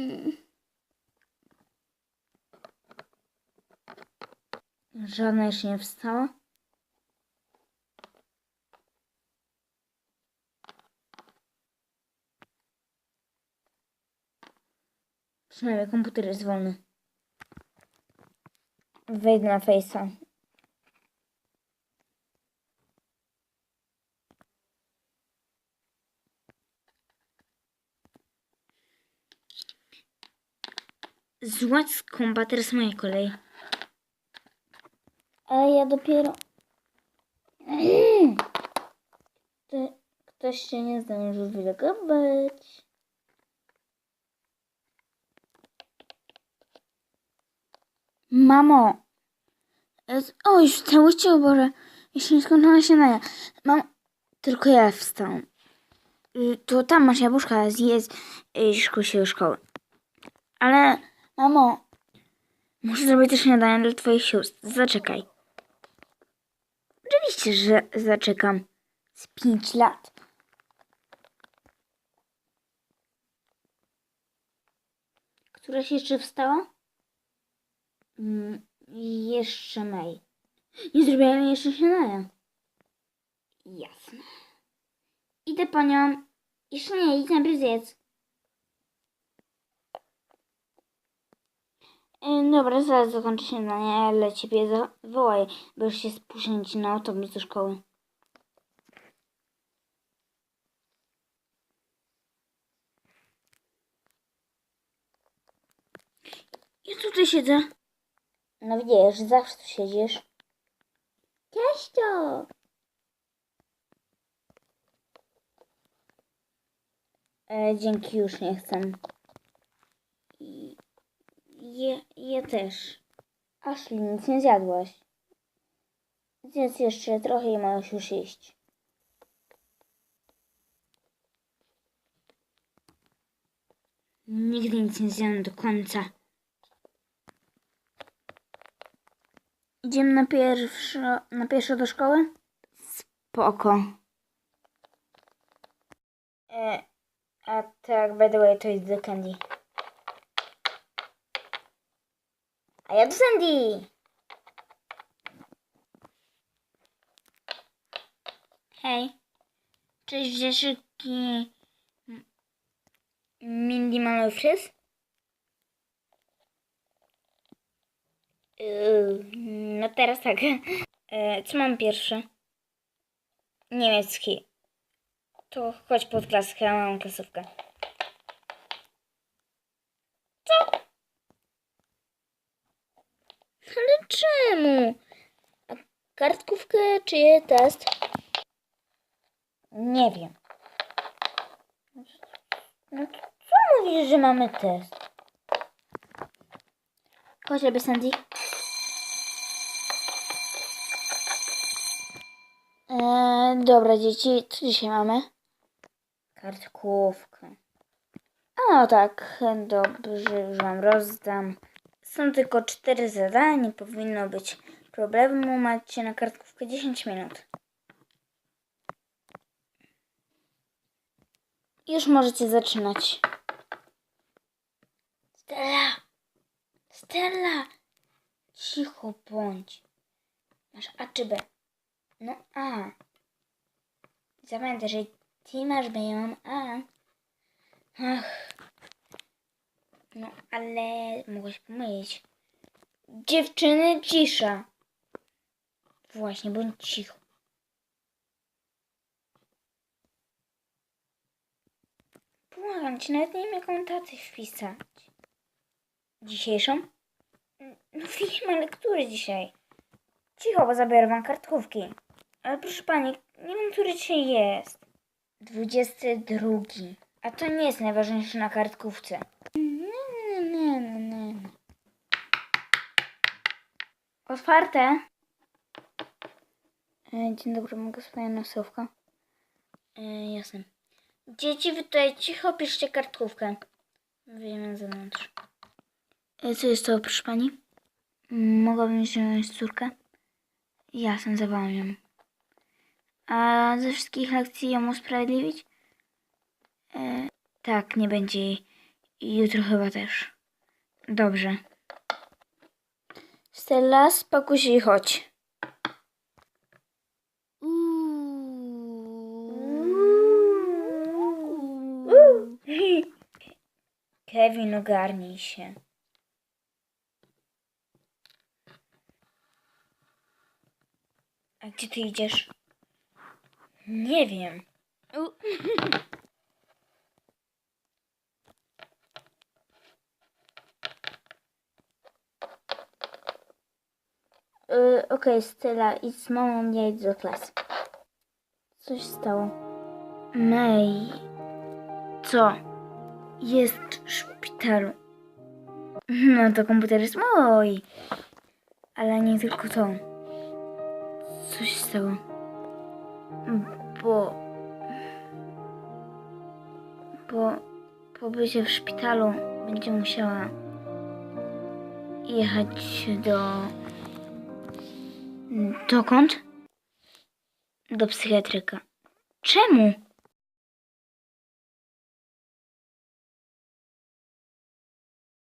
Mm. Żadna jeszcze nie wstała? Przynajmniej komputer jest wolny. Wejdę na Face'a. Złać kompa, teraz moja kolej. Ale ja dopiero... Kto- Ktoś się nie zdążył wylogować. Mamo! O, już całości, o Boże. Jeszcze nie skończona się naja. Mam... Tylko ja wstałam. Y, To tam masz jabłuszka, zjedz i szkół się do szkoły. Ale, mamo, muszę zrobić też śniadanie dla twoich sióstr. Zaczekaj. Oczywiście, że zaczekam. Z pięć lat. Któraś jeszcze wstała? Mm, jeszcze May. Nie zrobiłem jeszcze śniadania. Jasne. Idę po nią. Jeszcze nie, idź najpierw zjedz. E, Dobra, zaraz zakończę śniadanie, ale ciebie zawołaj, bo już się ci na autobus do szkoły. Ja tutaj siedzę. No widzisz, zawsze tu siedzisz. Cześcio! E, dzięki, już nie chcę. I, ja, ja też. Ashley, nic nie zjadłaś. Zjedz jeszcze trochę i możesz już iść. Nigdy nic nie zjadłem do końca. Idziemy na pierwszo, na pieszo do szkoły? Spoko. E, a tak, by the way, to jest do Candy. A ja do Sandy! Hej. Cześć, Rzeszyki. Mindy wszystko? Yy, No teraz tak. E, Co mam pierwsze? Niemiecki. To chodź pod klaskę, ja mam klasówkę. Co? Ale czemu? A kartkówkę czy test? Nie wiem. No co mówisz, że mamy test? Chodź, robię Sandy. Eee, dobra, dzieci, co dzisiaj mamy? Kartkówkę. A no tak, dobrze, już wam rozdam. Są tylko cztery zadania, powinno być problemu. Macie na kartkówkę 10 minut. Już możecie zaczynać. Stella! Stella! Cicho bądź. Masz A czy B? No A. Zapamiętaj, że ty masz B, ja mam A. Ach. No ale mogłeś pomylić. Dziewczyny, cisza. Właśnie, bądź cicho. Błagam cię, nawet nie wiem jaką wpisać. Dzisiejszą? No wiem, ale który dzisiaj? Cicho, bo zabiorę wam kartkówki. Ale proszę pani, nie wiem, który dzisiaj jest. 22. A to nie jest najważniejsze na kartkówce. Otwarte. E, Dzień dobry, mogę swoja nosówka? E, jasne. Dzieci, wy tutaj cicho piszcie kartkówkę. Wyjdziemy na zewnątrz. E, co jest to, proszę pani? Mogłabym wziąć córkę? Jasne, zawołam ją. A ze wszystkich lekcji ją usprawiedliwić? E, tak, nie będzie jej. Jutro chyba też. Dobrze. Stella, spakuj się i chodź. Kevin, ogarnij się. A gdzie ty idziesz? Nie wiem. Yy, Okej, Stella, idź z mamą, ja idę do klasy. Co się stało? May. Co? Jest w szpitalu. No to komputer jest mój. Ale nie tylko to. Co się stało? Bo... Bo po bycie w szpitalu będzie musiała jechać do... Dokąd? Do psychiatryka. Czemu?